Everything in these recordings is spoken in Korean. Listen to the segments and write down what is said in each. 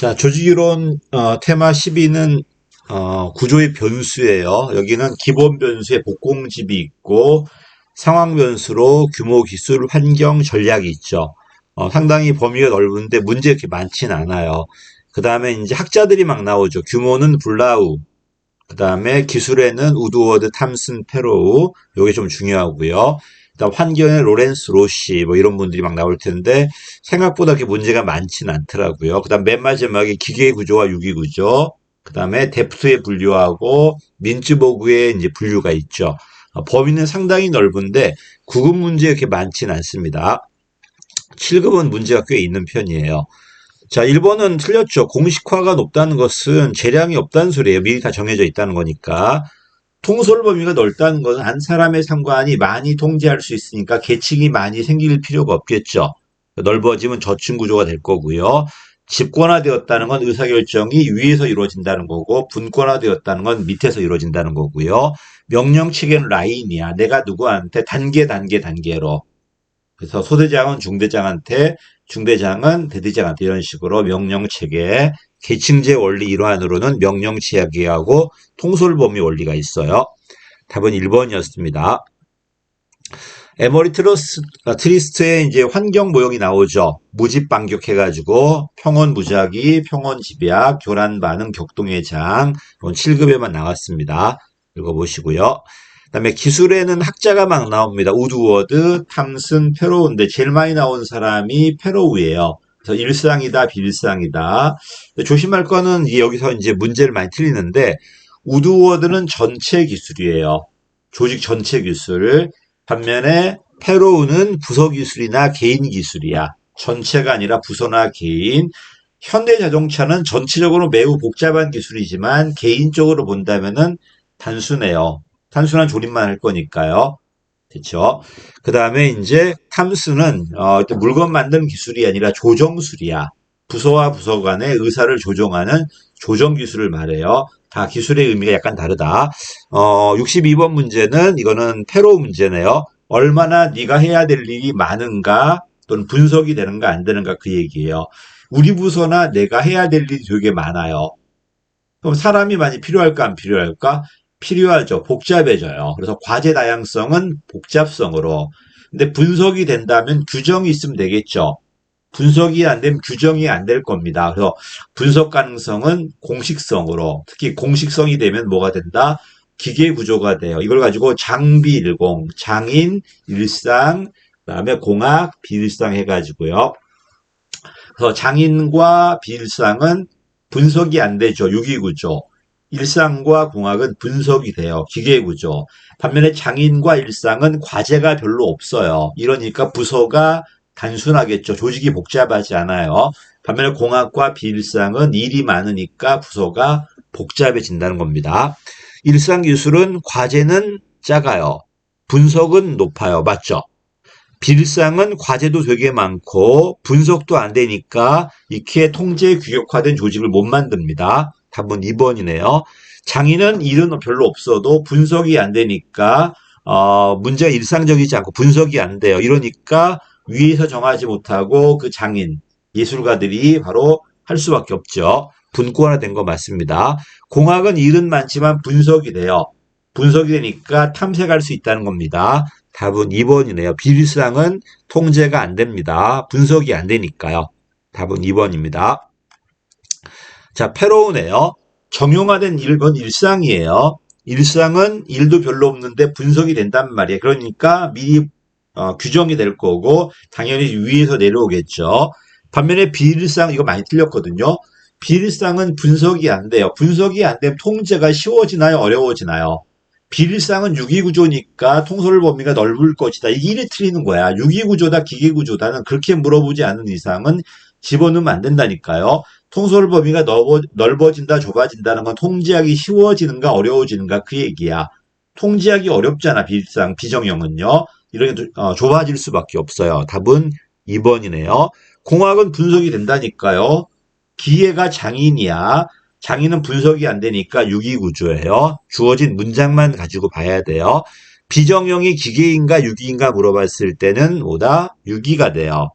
자, 조직이론 어, 테마 12는 어, 구조의 변수예요. 여기는 기본 변수에 복공집이 있고 상황 변수로 규모, 기술, 환경, 전략이 있죠. 어, 상당히 범위가 넓은데 문제 그렇게 많진 않아요. 그 다음에 이제 학자들이 막 나오죠. 규모는 블라우, 그 다음에 기술에는 우드워드, 탐슨, 페로우, 요게 좀 중요하고요. 그다음 환경에 로렌스 로시 뭐 이런 분들이 막 나올 텐데 생각보다 그렇게 문제가 많지는 않더라고요. 그다음 맨 마지막에 기계 구조와 유기 구조, 그다음에 데프트의 분류하고 민츠보그의 이제 분류가 있죠. 어, 범위는 상당히 넓은데 9급 문제 이렇게 많지는 않습니다. 7급은 문제가 꽤 있는 편이에요. 자, 1번은 틀렸죠. 공식화가 높다는 것은 재량이 없다는 소리예요. 미리 다 정해져 있다는 거니까. 통솔 범위가 넓다는 것은 한 사람의 상관이 많이 통제할 수 있으니까 계층이 많이 생길 필요가 없겠죠. 넓어지면 저층 구조가 될 거고요. 집권화되었다는 건 의사결정이 위에서 이루어진다는 거고 분권화되었다는 건 밑에서 이루어진다는 거고요. 명령 체계는 라인이야. 내가 누구한테 단계 단계 단계로 그래서 소대장은 중대장한테 중대장은 대대장한테 이런 식으로 명령 체계 계층제 원리 일환으로는 명령 체계하고 통솔 범위 원리가 있어요. 답은 1번이었습니다. 에머리 트러스, 아, 트리스트의 이제 환경 모형이 나오죠. 무집 반격해가지고 평온 무작위, 평온 집약, 교란 반응, 격동의 장, 이건 7급에만 나왔습니다. 읽어보시고요. 그다음에 기술에는 학자가 막 나옵니다. 우드워드, 탐슨, 페로우인데 제일 많이 나온 사람이 페로우예요. 그래서 일상이다, 비일상이다. 조심할 거는 이 여기서 이제 문제를 많이 틀리는데 우드워드는 전체 기술이에요. 조직 전체 기술. 반면에 페로우는 부서 기술이나 개인 기술이야. 전체가 아니라 부서나 개인. 현대 자동차는 전체적으로 매우 복잡한 기술이지만 개인적으로 본다면은 단순해요. 단순한 조립만 할 거니까요. 됐죠? 그 다음에 이제 탐스는 어, 물건 만드는 기술이 아니라 조정술이야. 부서와 부서 간의 의사를 조정하는 조정 기술을 말해요. 다 기술의 의미가 약간 다르다. 어, 62번 문제는 이거는 패로 문제네요. 얼마나 네가 해야 될 일이 많은가 또는 분석이 되는가 안 되는가 그 얘기예요. 우리 부서나 내가 해야 될 일이 되게 많아요. 그럼 사람이 많이 필요할까 안 필요할까? 필요하죠. 복잡해져요. 그래서 과제 다양성은 복잡성으로. 근데 분석이 된다면 규정이 있으면 되겠죠. 분석이 안 되면 규정이 안 될 겁니다. 그래서 분석 가능성은 공식성으로, 특히 공식성이 되면 뭐가 된다? 기계 구조가 돼요. 이걸 가지고 장비 일공, 장인, 일상, 그다음에 공학, 비일상 해가지고요. 그래서 장인과 비일상은 분석이 안 되죠. 유기구조. 일상과 공학은 분석이 돼요. 기계구조. 반면에 장인과 일상은 과제가 별로 없어요. 이러니까 부서가 단순하겠죠. 조직이 복잡하지 않아요. 반면에 공학과 비일상은 일이 많으니까 부서가 복잡해진다는 겁니다. 일상 기술은 과제는 작아요. 분석은 높아요. 맞죠? 비일상은 과제도 되게 많고 분석도 안 되니까 이렇게 통제 규격화된 조직을 못 만듭니다. 답은 2번이네요. 장인은 일은 별로 없어도 분석이 안 되니까 어, 문제가 일상적이지 않고 분석이 안 돼요. 이러니까 위에서 정하지 못하고 그 장인 예술가들이 바로 할 수밖에 없죠. 분권화된 거 맞습니다. 공학은 일은 많지만 분석이 돼요. 분석이 되니까 탐색할 수 있다는 겁니다. 답은 2번이네요. 비일상은 통제가 안 됩니다. 분석이 안 되니까요. 답은 2번입니다. 자, 패로우네요. 정형화된 일건 일상이에요. 일상은 일도 별로 없는데 분석이 된단 말이에요. 그러니까 미리 어, 규정이 될 거고 당연히 위에서 내려오겠죠. 반면에 비일상 이거 많이 틀렸거든요. 비일상은 분석이 안 돼요. 분석이 안 되면 통제가 쉬워지나요? 어려워지나요? 비일상은 유기구조니까 통솔 범위가 넓을 것이다. 이게 틀리는 거야. 유기구조다, 기계구조다는 그렇게 물어보지 않은 이상은 집어넣으면 안 된다니까요. 통솔 범위가 넓어, 진다 좁아진다는 건 통제하기 쉬워지는가, 어려워지는가, 그 얘기야. 통제하기 어렵잖아, 비일상, 비정형은요. 이렇게 어, 좁아질 수밖에 없어요. 답은 2번이네요. 공학은 분석이 된다니까요. 기계가 장인이야. 장인은 분석이 안 되니까 유기구조예요. 주어진 문장만 가지고 봐야 돼요. 비정형이 기계인가 유기인가 물어봤을 때는 뭐다? 유기가 돼요.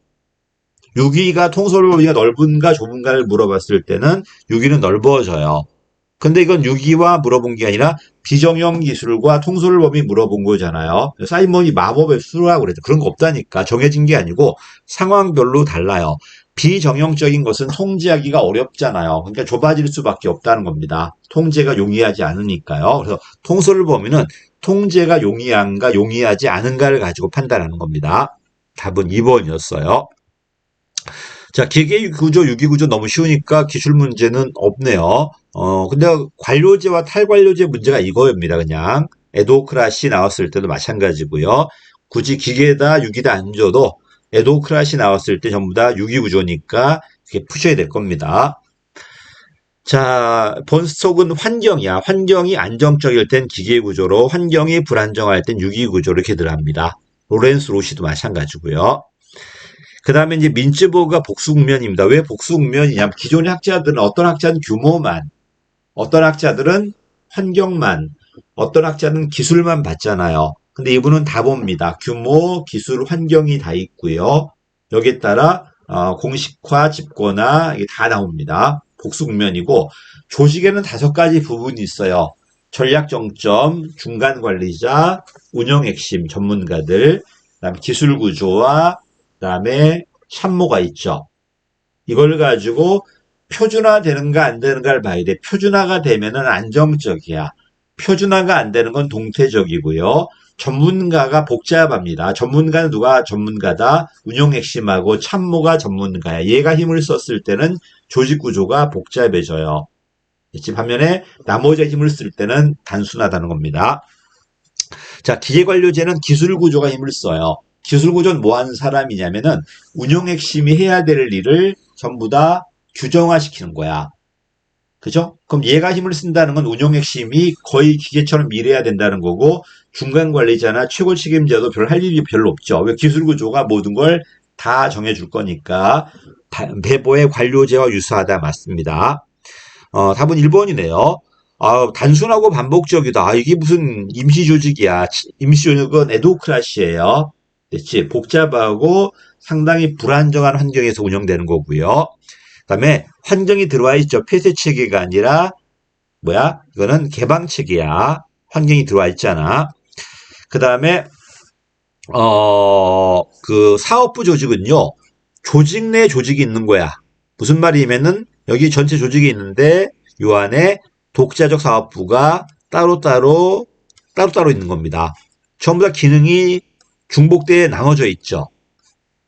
6위가 통솔 범위가 넓은가 좁은가를 물어봤을 때는 6위는 넓어져요. 근데 이건 6위와 물어본 게 아니라 비정형 기술과 통솔 범위 물어본 거잖아요. 사이먼이 마법의 수라고 그랬죠. 그런 거 없다니까. 정해진 게 아니고 상황별로 달라요. 비정형적인 것은 통제하기가 어렵잖아요. 그러니까 좁아질 수밖에 없다는 겁니다. 통제가 용이하지 않으니까요. 그래서 통솔 범위는 통제가 용이한가 용이하지 않은가를 가지고 판단하는 겁니다. 답은 2번이었어요. 자, 기계 구조, 유기 구조 너무 쉬우니까 기출 문제는 없네요. 어, 근데 관료제와 탈관료제 문제가 이거입니다. 그냥 에도크라시 나왔을 때도 마찬가지고요. 굳이 기계다, 유기다 안 줘도 에도크라시 나왔을 때 전부 다 유기 구조니까 이렇게 푸셔야 될 겁니다. 자, 본속은 환경이야. 환경이 안정적일 땐 기계 구조로, 환경이 불안정할 땐 유기 구조로 이렇게 들어갑니다. 로렌스 로시도 마찬가지고요. 그 다음에 이제 민츠보가 복수국면입니다. 왜 복수국면이냐면 기존의 학자들은 어떤 학자는 규모만, 어떤 학자들은 환경만, 어떤 학자는 기술만 봤잖아요. 근데 이분은 다 봅니다. 규모, 기술, 환경이 다 있고요. 여기에 따라 어, 공식화, 집권화 이게 다 나옵니다. 복수국면이고 조직에는 다섯 가지 부분이 있어요. 전략 정점, 중간 관리자, 운영 핵심 전문가들, 그다음에 기술 구조와 그 다음에 참모가 있죠. 이걸 가지고 표준화 되는가 안 되는가를 봐야 돼. 표준화가 되면은 안정적이야. 표준화가 안 되는 건 동태적이고요. 전문가가 복잡합니다. 전문가는 누가 전문가다? 운영 핵심하고 참모가 전문가야. 얘가 힘을 썼을 때는 조직 구조가 복잡해져요. 이 반면에 나머지 힘을 쓸 때는 단순하다는 겁니다. 자, 기계관료제는 기술 구조가 힘을 써요. 기술 구조는 뭐 하는 사람이냐면은 운영 핵심이 해야 될 일을 전부 다 규정화시키는 거야. 그죠? 그럼 얘가 힘을 쓴다는 건 운영 핵심이 거의 기계처럼 일해야 된다는 거고 중간 관리자나 최고 책임자도 별 할 일이 별로 없죠. 왜 기술 구조가 모든 걸 다 정해줄 거니까 배보의 관료제와 유사하다 맞습니다. 어, 답은 1번이네요. 아, 단순하고 반복적이다. 아, 이게 무슨 임시조직이야. 임시조직은 에도크라시예요. 그렇지. 복잡하고 상당히 불안정한 환경에서 운영되는 거고요. 그다음에 환경이 들어와 있죠. 폐쇄 체계가 아니라 뭐야? 이거는 개방 체계야. 환경이 들어와 있잖아. 그다음에 어, 그 사업부 조직은요. 조직 내 조직이 있는 거야. 무슨 말이냐면은 여기 전체 조직이 있는데 요 안에 독자적 사업부가 따로따로 따로따로 있는 겁니다. 전부 다 기능이 중복대에 나눠져 있죠.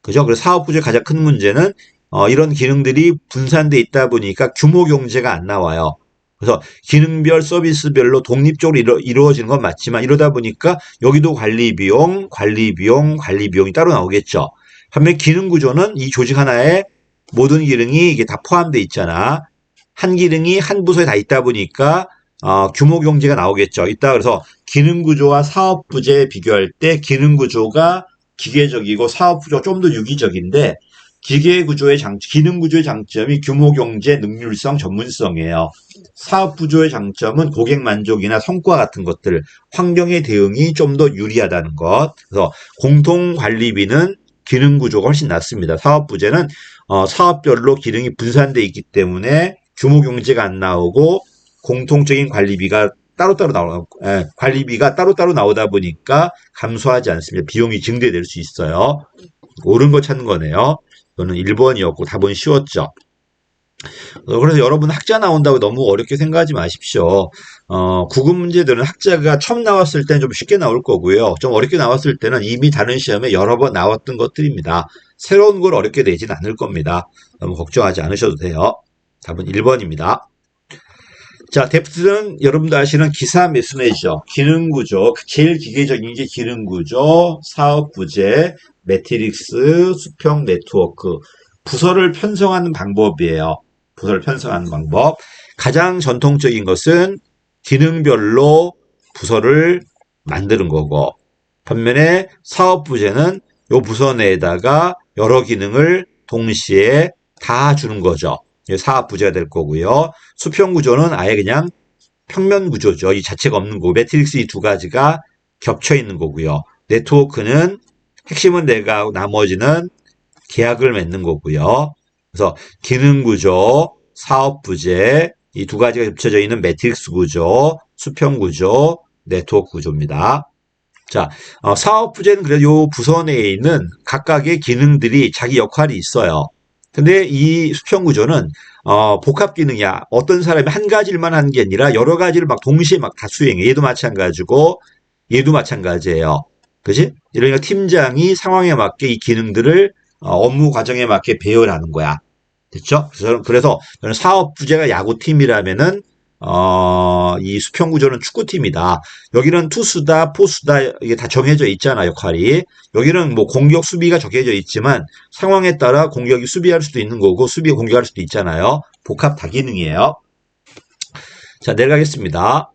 그죠? 그래서 사업부의 가장 큰 문제는 어, 이런 기능들이 분산돼 있다 보니까 규모 경제가 안 나와요. 그래서 기능별 서비스별로 독립적으로 이루, 이루 어지는 건 맞지만 이러다 보니까 여기도 관리 비용, 관리 비용, 관리 비용이 따로 나오겠죠. 반면 기능 구조는 이 조직 하나에 모든 기능이 이게 다 포함되어 있잖아. 한 기능이 한 부서에 다 있다 보니까 어, 규모 경제가 나오겠죠. 이따 그래서 기능 구조와 사업 부재 비교할 때 기능 구조가 기계적이고 사업 구조가 좀 더 유기적인데 기계 구조의 장, 기능 구조의 장점이 규모 경제, 능률성, 전문성이에요. 사업 구조의 장점은 고객 만족이나 성과 같은 것들, 환경의 대응이 좀 더 유리하다는 것. 그래서 공통 관리비는 기능 구조가 훨씬 낫습니다. 사업 부재는 어, 사업별로 기능이 분산돼 있기 때문에 규모 경제가 안 나오고 공통적인 관리비가 따로따로 나오 예, 관리비가 따로따로 나오다 보니까 감소하지 않습니다. 비용이 증대될 수 있어요. 옳은 거 찾는 거네요. 이거는 1번이었고 답은 쉬웠죠. 어, 그래서 여러분 학자 나온다고 너무 어렵게 생각하지 마십시오. 어, 구급 문제들은 학자가 처음 나왔을 때는 좀 쉽게 나올 거고요. 좀 어렵게 나왔을 때는 이미 다른 시험에 여러 번 나왔던 것들입니다. 새로운 걸 어렵게 내진 않을 겁니다. 너무 걱정하지 않으셔도 돼요. 답은 1번입니다. 자, 데프트는 여러분도 아시는 기사 매수매죠. 기능 구조, 제일 기계적인 게 기능 구조, 사업 부재, 매트릭스, 수평 네트워크, 부서를 편성하는 방법이에요. 부서를 편성하는 방법. 가장 전통적인 것은 기능별로 부서를 만드는 거고, 반면에 사업 부재는 요 부서 내에다가 여러 기능을 동시에 다 주는 거죠. 사업 부재가 될 거고요. 수평 구조는 아예 그냥 평면 구조죠. 이 자체가 없는 거고 매트릭스 이 두 가지가 겹쳐 있는 거고요. 네트워크는 핵심은 내가 나머지는 계약을 맺는 거고요. 그래서 기능 구조, 사업 부재 이 두 가지가 겹쳐져 있는 매트릭스 구조, 수평 구조, 네트워크 구조입니다. 자, 어, 사업 부재는 그래도 요 부서 내에 있는 각각의 기능들이 자기 역할이 있어요. 근데 이 수평 구조는 어, 복합 기능이야. 어떤 사람이 한 가지를만 하는 게 아니라 여러 가지를 막 동시에 막 다 수행해. 얘도 마찬가지고 얘도 마찬가지예요. 그지? 이러니까 팀장이 상황에 맞게 이 기능들을 어, 업무 과정에 맞게 배열하는 거야. 됐죠? 그래서, 그래서 사업 부재가 야구팀이라면은 어, 이 수평 구조는 축구팀이다. 여기는 투수다, 포수다, 이게 다 정해져 있잖아, 역할이. 여기는 뭐 공격, 수비가 정해져 있지만 상황에 따라 공격이 수비할 수도 있는 거고 수비가 공격할 수도 있잖아요. 복합 다기능이에요. 자, 내려가겠습니다.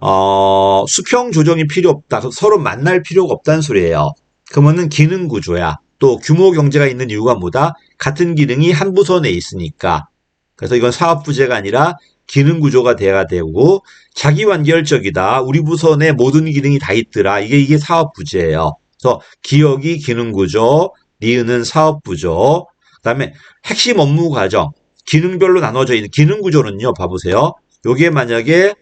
어, 수평 조정이 필요 없다. 서로 만날 필요가 없다는 소리예요. 그러면은 기능 구조야. 또 규모 경제가 있는 이유가 뭐다? 같은 기능이 한 부서 내에 있으니까. 그래서 이건 사업 부재가 아니라 기능 구조가 돼야 되고 자기 완결적이다. 우리 부서 내 모든 기능이 다 있더라. 이게 이게 사업 부재예요. 그래서 기억이 기능 구조, 니은은 사업 구조. 그다음에 핵심 업무 과정, 기능별로 나눠져 있는 기능 구조는요. 봐보세요. 요게 만약에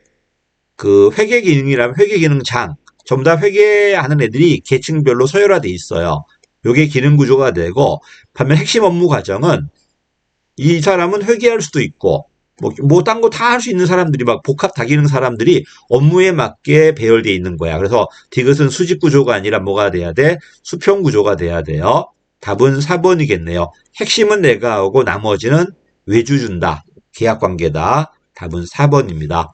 그 회계 기능이라면 회계 기능 장 전부 다 회계하는 애들이 계층별로 서열화돼 있어요. 요게 기능 구조가 되고 반면 핵심 업무 과정은 이 사람은 회계할 수도 있고 뭐딴 거 다 할 수 있는 사람들이 막 복합 다기능 사람들이 업무에 맞게 배열돼 있는 거야. 그래서 디귿은 수직 구조가 아니라 뭐가 돼야 돼? 수평 구조가 돼야 돼요. 답은 4번이겠네요. 핵심은 내가 하고 나머지는 외주 준다. 계약 관계다. 답은 4번입니다.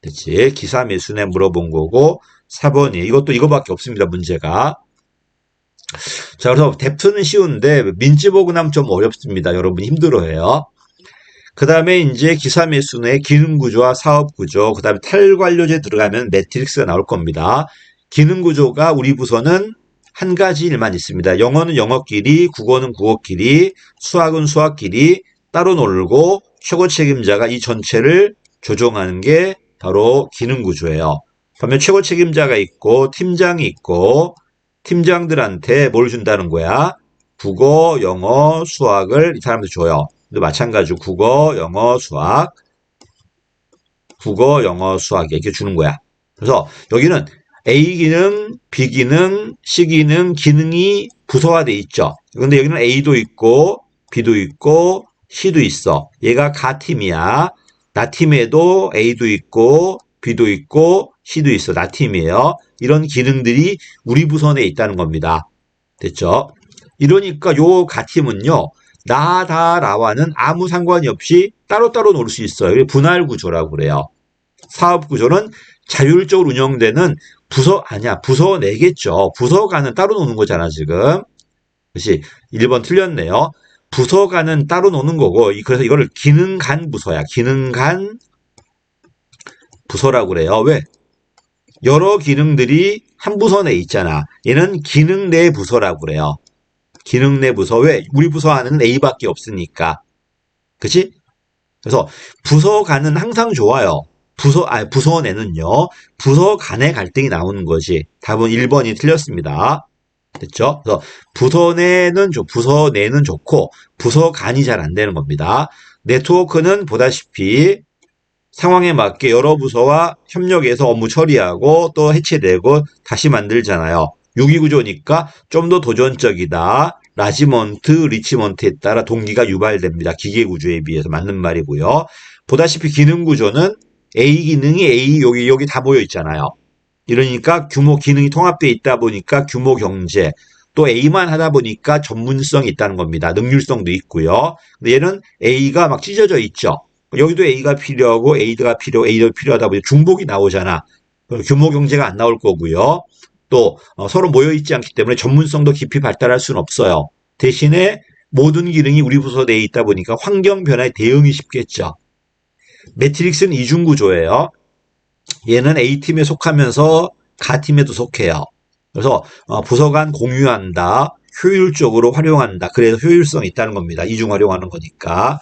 그치? 기사 매수네 물어본 거고 4번이 이것도 이거밖에 없습니다. 문제가. 자, 그래서 뎁트는 쉬운데 민지 보고 나면 좀 어렵습니다. 여러분 힘들어해요. 그 다음에 이제 기사 매수의 기능 구조와 사업 구조, 그 다음에 탈관료제 들어가면 매트릭스가 나올 겁니다. 기능 구조가 우리 부서는 한 가지 일만 있습니다. 영어는 영어끼리, 국어는 국어끼리, 수학은 수학끼리 따로 놀고 최고 책임자가 이 전체를 조종하는 게 바로 기능 구조예요. 반면 최고 책임자가 있고 팀장이 있고 팀장들한테 뭘 준다는 거야? 국어, 영어, 수학을 이 사람들 줘요. 마찬가지로 국어, 영어, 수학, 국어, 영어, 수학 이렇게 주는 거야. 그래서 여기는 A 기능, B 기능, C 기능, 기능이 부서화돼 있죠. 근데 여기는 A도 있고 B도 있고 C도 있어. 얘가 가 팀이야. 나 팀에도 A도 있고 B도 있고 C도 있어. 나 팀이에요. 이런 기능들이 우리 부서 내에 있다는 겁니다. 됐죠? 이러니까 요 가 팀은요. 나다라와는 아무 상관이 없이 따로따로 놀수 있어요. 분할 구조라고 그래요. 사업 구조는 자율적으로 운영되는 부서 아니야. 부서 내겠죠. 부서가는 따로 노는 거잖아, 지금. 그렇지. 1번 틀렸네요. 부서가는 따로 노는 거고 그래서 이거를 기능 간 부서야. 기능 간 부서라고 그래요. 왜? 여러 기능들이 한 부서 내에 있잖아. 얘는 기능 내 부서라고 그래요. 기능 내 부서. 왜? 우리 부서 안에는 A밖에 없으니까. 그치? 그래서 부서 간은 항상 좋아요. 부서, 아, 부서 내는요. 부서 간의 갈등이 나오는 거지. 답은 1번이 틀렸습니다. 됐죠? 그래서 부서 내는 좋, 부서 내는 좋고 부서 간이 잘 안 되는 겁니다. 네트워크는 보다시피 상황에 맞게 여러 부서와 협력해서 업무 처리하고 또 해체되고 다시 만들잖아요. 유기구조니까 좀 더 도전적이다. 라지먼트, 리치먼트에 따라 동기가 유발됩니다. 기계 구조에 비해서 맞는 말이고요. 보다시피 기능 구조는 A 기능이 A 여기 여기 다 모여 있잖아요. 이러니까 규모 기능이 통합되어 있다 보니까 규모 경제 또 A만 하다 보니까 전문성이 있다는 겁니다. 능률성도 있고요. 근데 얘는 A가 막 찢어져 있죠. 여기도 A가 필요하고 A가 필요, A도 필요하다 보니 중복이 나오잖아. 규모 경제가 안 나올 거고요. 또 어, 서로 모여 있지 않기 때문에 전문성도 깊이 발달할 수는 없어요. 대신에 모든 기능이 우리 부서 내에 있다 보니까 환경 변화에 대응이 쉽겠죠. 매트릭스는 이중 구조예요. 얘는 A팀에 속하면서 가팀에도 속해요. 그래서 어, 부서 간 공유한다. 효율적으로 활용한다. 그래서 효율성이 있다는 겁니다. 이중 활용하는 거니까.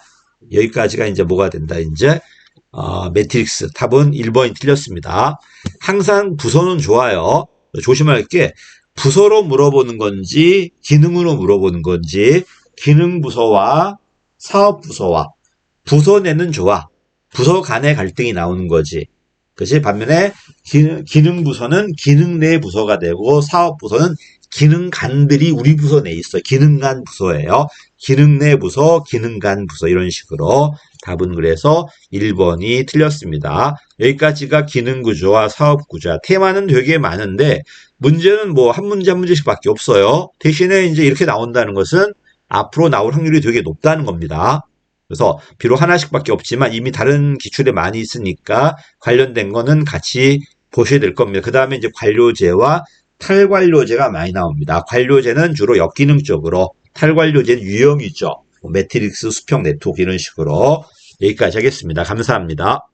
여기까지가 이제 뭐가 된다. 이제 어, 매트릭스 답은 1번이 틀렸습니다. 항상 부서는 좋아요. 조심할 게 부서로 물어보는 건지 기능으로 물어보는 건지 기능 부서와 사업 부서와 부서 내는 조화, 부서 간의 갈등이 나오는 거지. 그치? 반면에 기능, 기능 부서는 기능 내 부서가 되고 사업 부서는 기능 간들이 우리 부서 내에 있어. 기능 간 부서예요. 기능 내 부서, 기능 간 부서 이런 식으로 답은 그래서 1번이 틀렸습니다. 여기까지가 기능 구조와 사업 구조야. 테마는 되게 많은데 문제는 뭐 한 문제 한 문제씩밖에 없어요. 대신에 이제 이렇게 나온다는 것은 앞으로 나올 확률이 되게 높다는 겁니다. 그래서 비록 하나씩밖에 없지만 이미 다른 기출에 많이 있으니까 관련된 거는 같이 보셔야 될 겁니다. 그 다음에 이제 관료제와 탈관료제가 많이 나옵니다. 관료제는 주로 역기능적으로, 탈관료제는 유형이죠. 뭐 매트릭스, 수평, 네트워크 이런 식으로 여기까지 하겠습니다. 감사합니다.